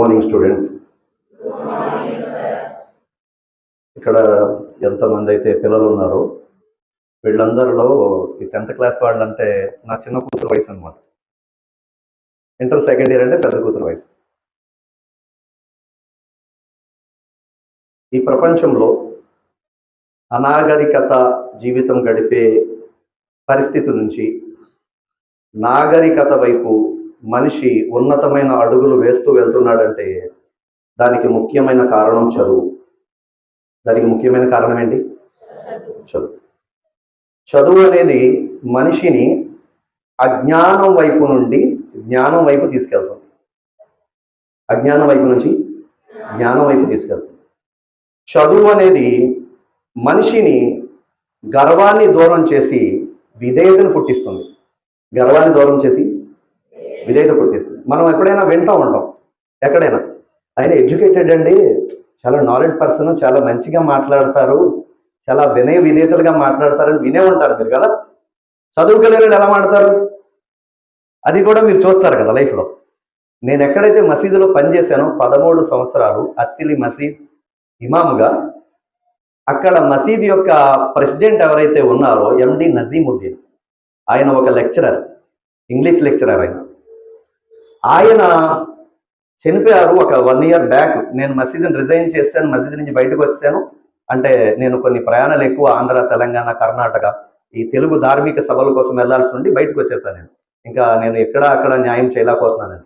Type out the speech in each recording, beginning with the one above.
Morning students ఇక్కడ ఎంతమంది అయితే పిల్లలు ఉన్నారో వీళ్ళందరిలో ఈ టెన్త్ క్లాస్ వాళ్ళంటే నా చిన్న కూతురు వయసు అనమాట ఇంటర్ సెకండ్ ఇయర్ అంటే పెద్ద కూతురు వయసు. ఈ ప్రపంచంలో అనాగరికత జీవితం గడిపే పరిస్థితి నుంచి నాగరికత వైపు మనిషి ఉన్నతమైన అడుగులు వేస్తూ వెళ్తున్నాడంటే దానికి ముఖ్యమైన కారణం చదువు. దానికి ముఖ్యమైన కారణం ఏంటి? చదువు. చదువు అనేది మనిషిని అజ్ఞానం వైపు నుండి జ్ఞానం వైపు తీసుకెళ్తుంది. అజ్ఞానం వైపు నుంచి జ్ఞానం వైపు తీసుకెళ్తుంది. చదువు అనేది మనిషిని గర్వాన్ని దూరం చేసి విధేయతను పుట్టిస్తుంది. గర్వాన్ని దూరం చేసి విధేయత పుట్టిస్తుంది మనం ఎప్పుడైనా వింటూ ఉంటాం. ఎక్కడైనా. ఆయన ఎడ్యుకేటెడ్ అండి. చాలా నాలెడ్జ్ పర్సన్ చాలా మంచిగా మాట్లాడతారు. చాలా వినయ విధేయతలుగా మాట్లాడతారని వినే ఉంటారు మీరు కదా. చదువుకోలేని వాళ్ళు ఎలా మాట్లాడతారు? అది కూడా మీరు చూస్తారు కదా లైఫ్లో నేను ఎక్కడైతే మసీదులో పనిచేశానో పదమూడు సంవత్సరాలు అత్తిలి మసీద్ ఇమాముగా అక్కడ మసీద్ యొక్క ప్రెసిడెంట్ ఎవరైతే ఉన్నారో ఎండి నజీముద్దీన్. ఆయన ఒక లెక్చరర్ ఇంగ్లీష్ లెక్చరర్ ఆయన. ఆయన చనిపోయారు ఒక వన్ ఇయర్ బ్యాక్ నేను మసీదుని రిజైన్ చేశాను మసీద్ నుంచి బయటకు వచ్చాను. అంటే నేను కొన్ని ప్రయాణాలు ఎక్కువ ఆంధ్ర తెలంగాణ కర్ణాటక ఈ తెలుగు ధార్మిక సభల కోసం వెళ్ళాల్సి ఉండి బయటకు వచ్చేసాను నేను. ఇంకా నేను ఎక్కడ అక్కడ న్యాయం చేయలేకపోతున్నానని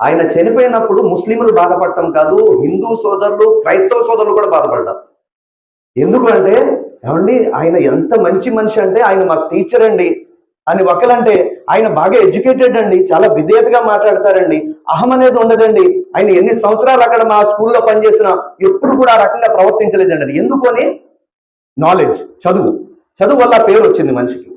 ఆయన చనిపోయినప్పుడు ముస్లింలు బాధపడటం కాదు హిందూ సోదరులు క్రైస్తవ సోదరులు కూడా బాధపడ్డారు. ఎందుకంటే ఏమండి ఆయన ఎంత మంచి మనిషి అంటే ఆయన మాకు టీచర్ అండి. అని ఒకలంటే ఆయన బాగా ఎడ్యుకేటెడ్ అండి చాలా విధేయతగా మాట్లాడతారండి. అహం అనేది ఉండదండి. ఆయన ఎన్ని సంవత్సరాలు అక్కడ మా స్కూల్లో పనిచేసినా ఎప్పుడు కూడా ఆ రకంగా ప్రవర్తించలేదండి అది. ఎందుకని? నాలెడ్జ్ చదువు. చదువు వల్ల పేరు వచ్చింది మనిషికి.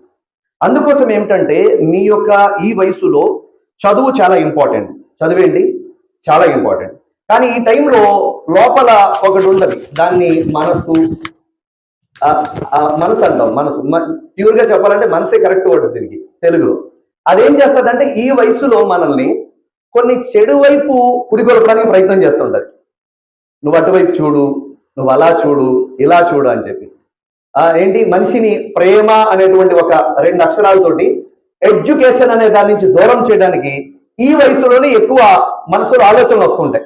అందుకోసం ఏమిటంటే మీ యొక్క ఈ వయసులో చదువు చాలా ఇంపార్టెంట్ చదివేండి చాలా ఇంపార్టెంట్ కానీ ఈ టైంలో లోపల ఒకటి ఉంటుంది. దాన్ని మనసు మనసు అంటాం మనసు. ప్యూర్గా చెప్పాలంటే మనసే కరెక్ట్ వర్డ్ దీనికి తెలుగులో. అదేం చేస్తుందంటే ఈ వయసులో మనల్ని కొన్ని చెడు వైపు పురిగొల్పడానికి ప్రయత్నం చేస్తుంటది. నువ్వు అటువైపు చూడు నువ్వు అలా చూడు ఇలా చూడు అని చెప్పి. ఏంటి? మనిషిని ప్రేమ అనేటువంటి ఒక రెండు అక్షరాలతోటి ఎడ్యుకేషన్ అనే దాని నుంచి దూరం చేయడానికి ఈ వయసులోనే ఎక్కువ మనసులో ఆలోచనలు వస్తుంటాయి.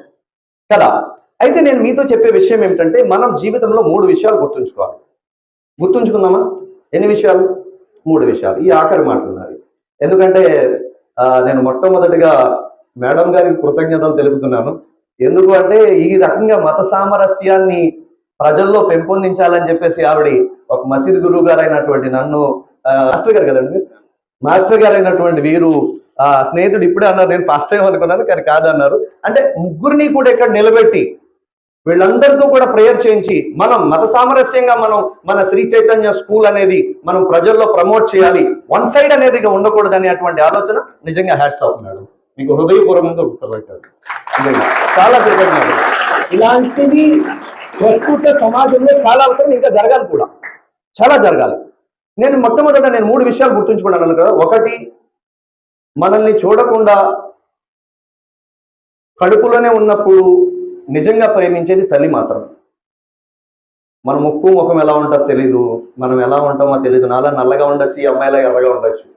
కదా? అయితే నేను మీతో చెప్పే విషయం ఏమిటంటే మనం జీవితంలో మూడు విషయాలు గుర్తుంచుకోవాలి. గుర్తుంచుకుందామా? ఎన్ని విషయాలు? మూడు విషయాలు. ఈ ఆఖరి మాటలు. ఎందుకంటే ఆ, నేను మొట్టమొదటిగా మేడం గారికి కృతజ్ఞతలు తెలుపుతున్నాను. ఎందుకు అంటే ఈ రకంగా మత సామరస్యాన్ని ప్రజల్లో పెంపొందించాలని చెప్పేసి ఆవిడ ఒక మసీద్ గురువు గారు అయినటువంటి నన్ను మాస్టర్ గారు కదండి? మాస్టర్ గారు అయినటువంటి వీరు ఆ స్నేహితుడు ఇప్పుడే అన్నారు నేను ఫస్ట్ టైం అనుకున్నాను కానీ కాదన్నారు. అంటే ముగ్గురిని కూడా ఇక్కడ నిలబెట్టి వీళ్ళందరితో కూడా ప్రేయర్ చేయించి మనం మత సామరస్యంగా మనం మన శ్రీ చైతన్య స్కూల్ అనేది మనం ప్రజల్లో ప్రమోట్ చేయాలి. వన్ సైడ్ అనేది ఉండకూడదు అనేటువంటి ఆలోచన నిజంగా హ్యాట్స్ అవుతున్నాడు మీకు హృదయపూర్వకంగా గుర్తుపెట్టాడు. చాలా కృతజ్ఞతలు. ఇలాంటివి ప్రస్తుత సమాజంలో చాలా అవసరం ఇంకా జరగాలి కూడా. చాలా జరగాలి. నేను మొట్టమొదట నేను మూడు విషయాలు గుర్తుంచుకున్నాను కదా. ఒకటి మనల్ని చూడకుండా కడుపులోనే ఉన్నప్పుడు నిజంగా ప్రేమించేది తల్లి మాత్రం. మన ముక్కు ముఖం ఎలా ఉంటుందో తెలీదు. మనం ఎలా ఉంటామో తెలీదు. నాలా నల్లగా ఉండొచ్చు ఈ అమ్మాయిలా ఎర్రగా ఉండొచ్చు.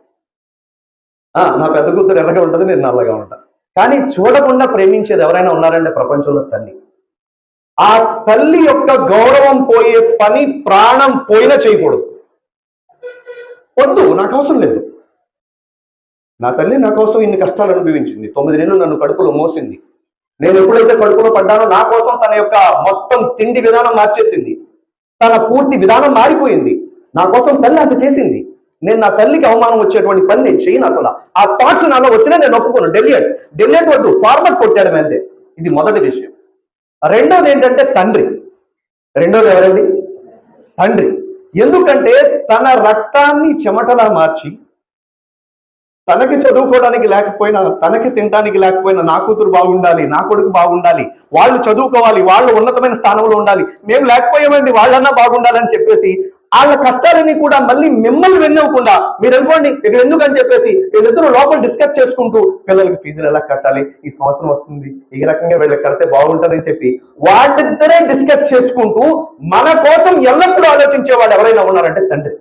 ఆ, నా పెద్ద కూతురు ఎర్రగా ఉంటుంది నేను నల్లగా ఉంటా. కానీ చూడకుండా ప్రేమించేది ఎవరైనా ఉన్నారంటే ప్రపంచంలో తల్లి. ఆ తల్లి యొక్క గౌరవం పోయే పని ప్రాణం పోయినా చేయకూడదు. వద్దు నాకు అవసరం లేదు. నా తల్లి నా కోసం ఇన్ని కష్టాలు అనుభవించింది. తొమ్మిది నెలలు నన్ను కడుపులో మోసింది. నేను ఎప్పుడైతే కడుపులో పడ్డానో నా కోసం తన యొక్క మొత్తం తిండి విధానం మార్చేసింది. తన పూర్తి విధానం మారిపోయింది. నా కోసం తల్లి అంత చేసింది. నేను నా తల్లికి అవమానం వచ్చేటువంటి పని నేను చేయను అసలు. ఆ థాట్స్ నాలో వచ్చినా నేను ఒప్పుకోను. డెలియట్. డెలియట్ వద్దు. ఫార్మర్ కొట్టాడు అంతే ఇది మొదటి విషయం. రెండోది ఏంటంటే తండ్రి. రెండోది ఎవరండి? తండ్రి. ఎందుకంటే తన రక్తాన్ని చెమటలా మార్చి తనకి చదువుకోవడానికి లేకపోయినా తనకి తినడానికి లేకపోయినా నా కూతురు బాగుండాలి నా కొడుకు బాగుండాలి వాళ్ళు చదువుకోవాలి వాళ్ళు ఉన్నతమైన స్థానంలో ఉండాలి మేము లేకపోయామండి వాళ్ళన్నా బాగుండాలని చెప్పేసి వాళ్ళ కష్టాలని కూడా మళ్ళీ మిమ్మల్ని వెన్నవ్వకుండా మీరు అనుకోండి ఇక్కడ ఎందుకని చెప్పేసి వీళ్ళిద్దరూ లోపల డిస్కస్ చేసుకుంటూ పిల్లలకి ఫీజులు ఎలా కట్టాలి? ఈ సంవత్సరం వస్తుంది ఈ రకంగా వీళ్ళకి కడితే బాగుంటుందని చెప్పి వాళ్ళిద్దరే డిస్కస్ చేసుకుంటూ మన కోసం ఎల్లప్పుడూ ఆలోచించే వాళ్ళు ఎవరైనా ఉన్నారంటే తండ్రి.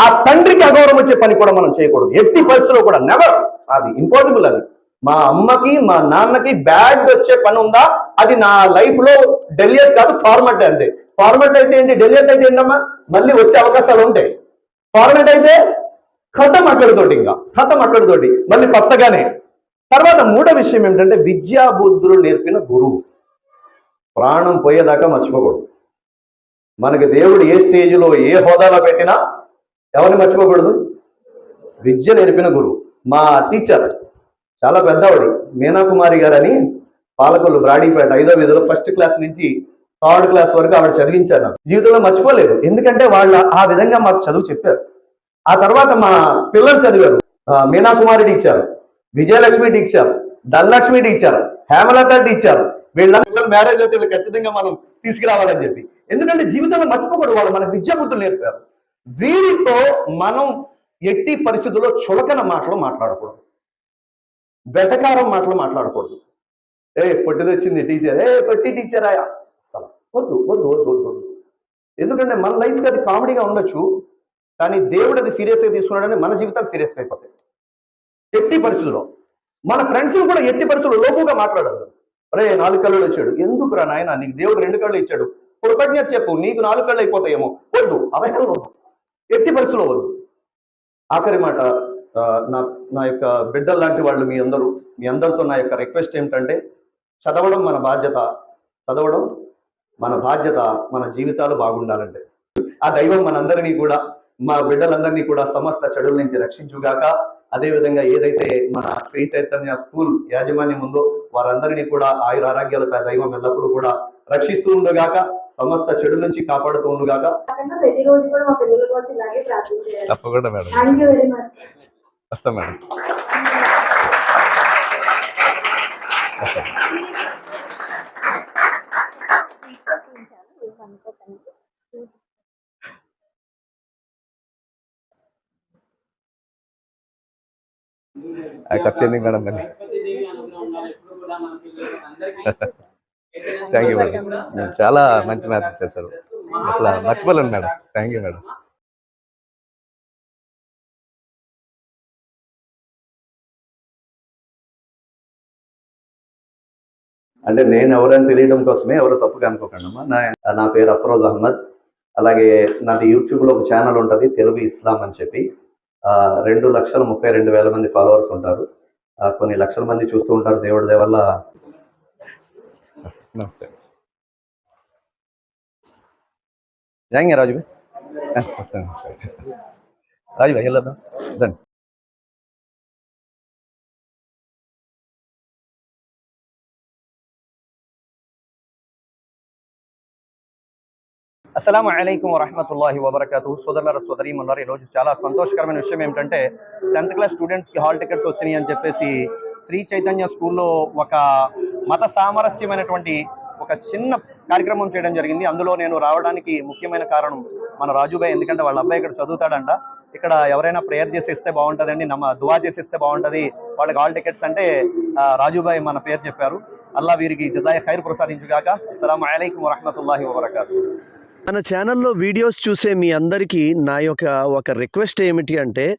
ఆ తండ్రికి అగౌరవం వచ్చే పని కూడా మనం చేయకూడదు. ఎట్టి పరిస్థితుల్లో కూడా నెవర్ అది ఇంపాసిబుల్ అది. మా అమ్మకి మా నాన్నకి బ్యాడ్ వచ్చే పని ఉందా? అది నా లైఫ్లో డెలియట్ కాదు ఫార్మట్ అంతే. ఫార్మట్ అయితే ఏంటి? డెలియట్ అయితే ఏంటమ్మా? మళ్ళీ వచ్చే అవకాశాలు ఉంటాయి. ఫార్మట్ అయితే కథం అక్కడితోటి ఇంకా. కథం అక్కడితోటి మళ్ళీ కొత్తగానే. తర్వాత మూడో విషయం ఏంటంటే విద్యా బుద్ధులు నేర్పిన గురువు. ప్రాణం పోయేదాకా మర్చిపోకూడదు. మనకి దేవుడు ఏ స్టేజ్లో ఏ హోదాలో పెట్టినా ఎవరిని మర్చిపోకూడదు? విద్య నేర్పిన గురువు. మా టీచర్ చాలా పెద్దవాడి. మీనాకుమారి గారని పాలకొల్లు బ్రాడీపేట ఐదో వీధిలో ఫస్ట్ క్లాస్ నుంచి థర్డ్ క్లాస్ వరకు ఆవిడ చదివించారు జీవితంలో మర్చిపోలేదు. ఎందుకంటే వాళ్ళ ఆ విధంగా మాకు చదువు చెప్పారు. ఆ తర్వాత మా పిల్లలు చదివారు. Meenakumari teacher Vijayalakshmi teacher Dhanalakshmi teacher Hemalatha teacher వీళ్ళ మ్యారేజ్ అయితే వీళ్ళు ఖచ్చితంగా మనం తీసుకురావాలని చెప్పి. ఎందుకంటే జీవితంలో మర్చిపోకూడదు వాళ్ళు. మనకు విద్యా బుద్ధులు నేర్పారు. వీరితో మనం ఎట్టి పరిస్థితుల్లో చులకన మాటలు మాట్లాడకూడదు. వెటకారం మాటలు మాట్లాడకూడదు. ఏ పొట్టి తెచ్చింది టీచర్. ఏ పొట్టి టీచర్ ఆయా. అసలు వద్దు వద్దు వద్దు వద్దు వద్దు. ఎందుకంటే మన లైఫ్కి అది కామెడీగా ఉండొచ్చు కానీ దేవుడు అది సీరియస్గా తీసుకున్నాడని మన జీవితాలు సీరియస్గా అయిపోతాయి. ఎట్టి పరిస్థితుల్లో. మన ఫ్రెండ్స్ కూడా ఎట్టి పరిస్థితుల్లో లోపుగా మాట్లాడదు అరే నాలుగు కళ్ళు వచ్చాడు ఎందుకు రా నాయన నీకు దేవుడు రెండు కళ్ళు ఇచ్చాడు. కృతజ్ఞత చెప్పు నీకు నాలుగు కళ్ళు అయిపోతాయేమో. వద్దు అవహేళన వద్దు. ఎట్టి పరిస్థితులు వద్దు. ఆఖరి మాట నా నా యొక్క బిడ్డలు లాంటి వాళ్ళు మీ అందరూ మీ అందరితో నా యొక్క రిక్వెస్ట్ ఏమిటంటే చదవడం మన బాధ్యత. చదవడం మన బాధ్యత మన జీవితాలు బాగుండాలంటే. ఆ దైవం మనందరినీ కూడా మా బిడ్డలందరినీ కూడా సమస్త చెడుల నుంచి రక్షించుగాక అదేవిధంగా ఏదైతే మన శ్రీ చైతన్య స్కూల్ యాజమాన్యం ఉందో వారందరినీ కూడా ఆయుర ఆరోగ్యాలతో దైవం ఎల్లప్పుడూ కూడా రక్షిస్తూ ఉండుగాక సమస్త చెడు నుంచి కాపాడుతూ ఉండుగాక. తప్పకుండా మేడం. వస్తాం మేడం. ఖర్చు ఎందుకు మేడం మరి థ్యాంక్ యూ మేడం చాలా మంచి మ్యాథ్స్ చేశారు. అసలు మర్చిపోలేను మేడం థ్యాంక్ యూ మేడం అంటే నేను ఎవరని తెలియడం కోసమే ఎవరు తప్పుగా అనుకోకండి అమ్మా నా నా పేరు అఫరోజ్ అహ్మద్. అలాగే నాది యూట్యూబ్లో ఒక ఛానల్ ఉంటుంది తెలుగు ఇస్లాం అని చెప్పి. ఆ, రెండు లక్షల ముప్పై రెండు వేల మంది ఫాలోవర్స్ ఉంటారు. ఆ, కొన్ని లక్షల మంది చూస్తూ ఉంటారు దేవుడి దయ వల్ల నమస్తే జాయింగ్ రాజు భాయ్ వస్తాను రాజు భాయ్ వెళ్ళొద్దాం రండి అస్సలం అయికం వరహమతుల్లాహి వబర్కాతు సోదరుల సోదరి మున్నారు ఈరోజు చాలా సంతోషకరమైన విషయం ఏమిటంటే టెన్త్ క్లాస్ స్టూడెంట్స్కి హాల్ టికెట్స్ వచ్చినాయి అని చెప్పేసి శ్రీ చైతన్య స్కూల్లో ఒక మత సామరస్యమైనటువంటి ఒక చిన్న కార్యక్రమం చేయడం జరిగింది. అందులో నేను రావడానికి ముఖ్యమైన కారణం మన రాజుబాయ్ ఎందుకంటే వాళ్ళ అబ్బాయి ఇక్కడ చదువుతాడంట. ఇక్కడ ఎవరైనా ప్రేయర్ చేసి ఇస్తే బాగుంటుందండి నమ్మ దువా చేసి ఇస్తే బాగుంటుంది. వాళ్ళకి ఆల్ టికెట్స్ అంటే ఆ, రాజుబాయ్ మన పేరు చెప్పారు. అల్లా వీరికి జజాయ్ ఖైర్ ప్రసాదించుగాక. అస్సలం అయికం వరహమతుల్లాహి వబర్కాతు. మన ఛానల్లో వీడియోస్ చూసే మీ అందరికీ నా యొక్క ఒక రిక్వెస్ట్ ఏమిటి అంటే